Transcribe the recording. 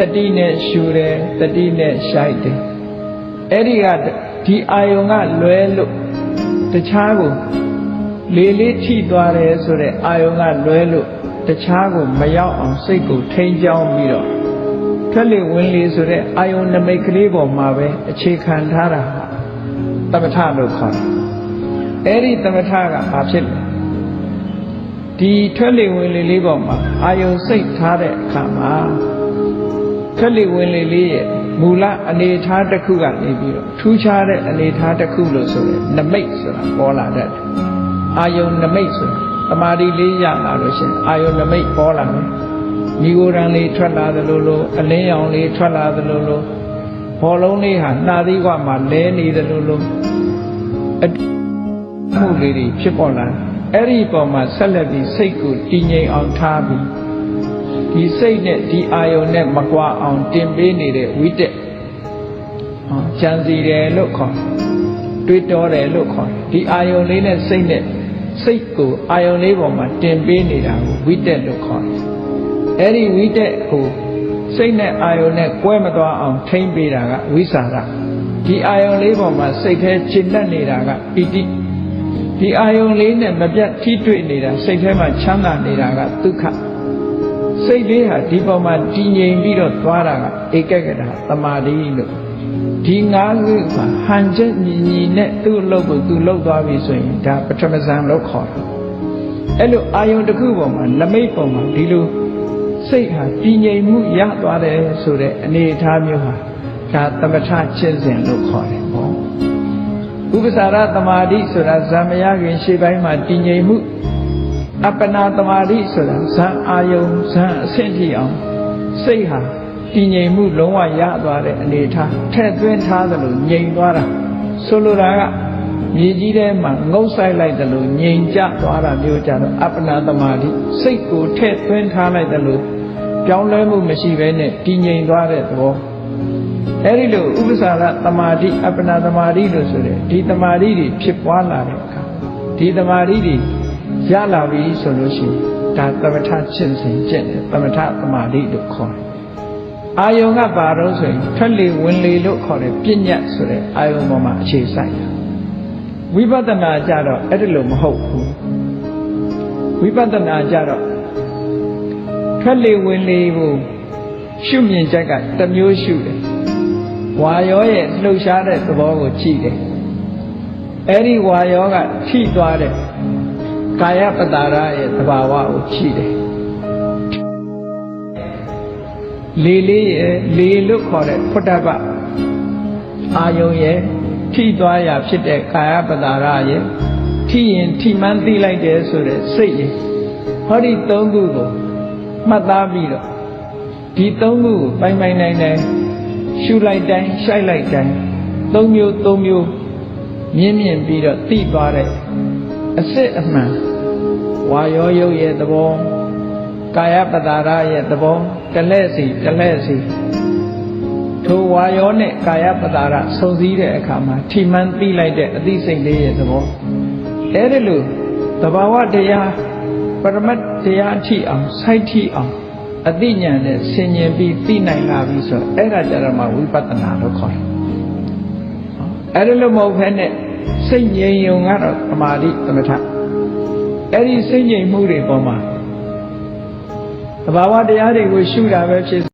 တတိနဲ့ရှူတယ်တတိနဲ့ရှိုက်တယ်အဲ့ဒီကဒီအာယုံကလွဲလို့တခြားကိုလေလေးထိသွားတယ်ဆိုတဲ့အာယုံကလွဲလို့တခြားကိုမရောက်အောင်စိတ်ကိုထိန်းချောင်းပြီးတော့ထွက်လေဝင်လေဆိုတဲ့အာယုံနမိတ်ကလေးပေါ်မှာပဲအခြေခံထားတာဟာသမထလို့ခေါ်တယ်အဲ့ဒီသမထကဘာဖြစ်လဲဒီထွက်လေဝင်လေလေးပေါ်မှာအာယုံစိတ်ထားတဲ့အခါမှာ ထွက်လေဝင်လေလေးရဲ့မူလအနေထားတစ်ခုကနေပြီးတော့ထူးခြားတဲ့အနေထားတစ်ခုလို့ဆိုရယ်နမိတ်ဆိုတာပေါ်လာတတ်တယ်အာယုံနမိတ်ဆိုတာတမာဒီလေးရလာလို့ရှင်အာယုံနမိတ်ပေါ်လာမယ်မိဂိုရန်လေးထွက်လာသလိုလိုအလင်းရောင်လေးထွက်လာသလိုလိုဘောလုံးလေးဟာနှာသီးကမှလဲနေသလိုလိုအမှုလေးတွေဖြစ်ပေါ်လာအဲ့ဒီပုံမှာဆက်လက်ပြီးစိတ်ကိုတည်ငြိမ်အောင်ထားပြီး ဒီစိတ်နဲ့ဒီအာယုံနဲ့မကွာအောင်တင်ပေးနေတဲ့ဝိတက်ဟောကြံစီတယ်လို့ခေါ်တွေးတောတယ်လို့ခေါ်ဒီအာယုံလေးနဲ့စိတ်နဲ့စိတ်ကိုအာယုံလေးပေါ်မှာတင်ပေးနေတာကိုဝိတက်လို့ခေါ်တယ်အဲ့ဒီဝိတက်ကိုစိတ်နဲ့အာယုံနဲ့ကွဲမသွားအောင်ထိမ့်ပေးတာကဝိสารဒီအာယုံလေးပေါ်မှာစိတ်แท้ရှင်းတတ်နေတာကပီတိဒီအာယုံလေးနဲ့မပြတ်ထိတွေ့နေတာစိတ်ထဲမှာချမ်းသာနေတာကဒုက္ခ စိတ်လေးဟာဒီပေါ်မှာတည်ငြိမ်ပြီးတော့သွားတာကဧကကတာတမာတိလို့ဒီငါးခုကဟန်ချက်ညီညီနဲ့သူ့အလုပ်ကိုသူလုပ်သွားပြီဆိုရင်ဒါပထမဇန်လို့ခေါ်တယ်အဲ့လိုအာယုံတစ်ခုပေါ်မှာလမိတ်ပေါ်မှာဒီလိုစိတ်ဟာတည်ငြိမ်မှုရသွားတယ်ဆိုတဲ့အနေအထားမျိုးဟာဒါသမထချင်းစဉ်လို့ခေါ်တယ်ဟောဥပ္ပစာရသမာဓိဆိုတာဇံမရခင်ရှေ့ပိုင်းမှာတည်ငြိမ်မှု အပ္ပနာသမာဓိဆိုတာဇံအာယုံဇံအဆင့်ထိအောင်စိတ်ဟာတည်ငြိမ်မှုလုံးဝရသွားတဲ့အနေအထားထည့်သွင်းထားသလိုငြိမ်သွားတာဆိုလိုတာကမြေကြီးထဲမှာငုတ်ဆိုင်လိုက်တယ်လို့ငြိမ်ကျသွားတာမျိုးကြတော့အပ္ပနာသမာဓိစိတ်ကိုထည့်သွင်းထားလိုက်တယ်လို့ပြောင်းလဲမှုမရှိဘဲနဲ့တည်ငြိမ်သွားတဲ့သဘောအဲဒီလိုဥပ္ပစာရသမာဓိအပ္ပနာသမာဓိလို့ဆိုတဲ့ဒီသမာဓိတွေဖြစ်ပွားလာတဲ့အခါဒီသမာဓိတွေ ရလာပြီဆိုလို့ရှိရင်ဒါသမထချင်းစဉ်ကျင့်တယ်သမထသမာဓိလို့ခေါ်တယ်အာယုံကဘာတော့ဆိုရင်ထွက်လေဝင်လေလို့ခေါ်တယ်ပြဉ္ညတ်ဆိုတဲ့အာယုံပေါ်မှာအခြေဆိုင်တာဝိပဿနာကြတော့အဲ့ဒါလို့မဟုတ်ဘူးဝိပဿနာကြတော့ထွက်လေဝင်လေကိုရှုမြင်ချက်ကတစ်မျိုးရှုတယ်ဝါရောရဲ့လှုပ်ရှားတဲ့သဘောကိုကြည့်တယ်အဲ့ဒီဝါရောကထိသွားတဲ့ ကာယပတာရရဲ့သဘာဝကိုကြည့်တယ်လေလေးရဲ့လေလို့ခေါ်တဲ့ဖုတ္တပအာယုံရဲ့ထိသွားရာဖြစ်တဲ့ကာယပတာရရဲ့ထိရင်ထိမှန်းသိလိုက်တယ်ဆိုတဲ့စိတ်ရဲ့ဟောဒီသုံးခုကိုမှတ်သားပြီးတော့ဒီသုံးခုကိုပိုင်ပိုင်နိုင်နိုင်ရှုလိုက်တိုင်းရှိုက်လိုက်တိုင်းသုံးမျိုးသုံးမျိုးမြင့်မြင့်ပြီးတော့သိသွားတဲ့အစစ်အမှန် ဝါရောယုတ်ရဲ့သဘောကာယပတာရရဲ့သဘောတလဲ့စီတလဲ့စီထိုဝါရောနဲ့ကာယပတာရဆုံစည်းတဲ့အခါမှာထိမှန်းသိလိုက်တဲ့အသိစိတ်လေးရဲ့သဘောအဲဒီလိုသဘာဝတရားပရမတ်တရားအထိအောင်စိုက်ထိအောင်အသိဉာဏ်နဲ့ဆင်ញင်ပြီးသိနိုင်လာပြီဆိုအဲ့ဒါကြတော့မှဝိပဿနာလို့ခေါ်တယ်အဲ့ဒါလို့မဟုတ်ဘဲနဲ့စိတ်ငြိမ်ယုံကတော့သမာဓိသမထ အဲ့ဒီစိတ်ငြိမ်မှုတွေပေါ်မှာသဘာဝတရားတွေကိုရှုတာပဲဖြစ်